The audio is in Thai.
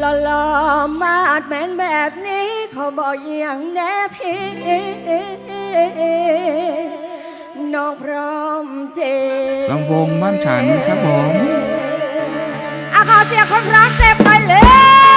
หล่อๆมาดแมนแบบนี้ เขาบอกอย่างแน่พี่น้องพร้อมเจลำวงบ้านฉันครับผมอาขอเสียงคนรักเจ็บไปเลย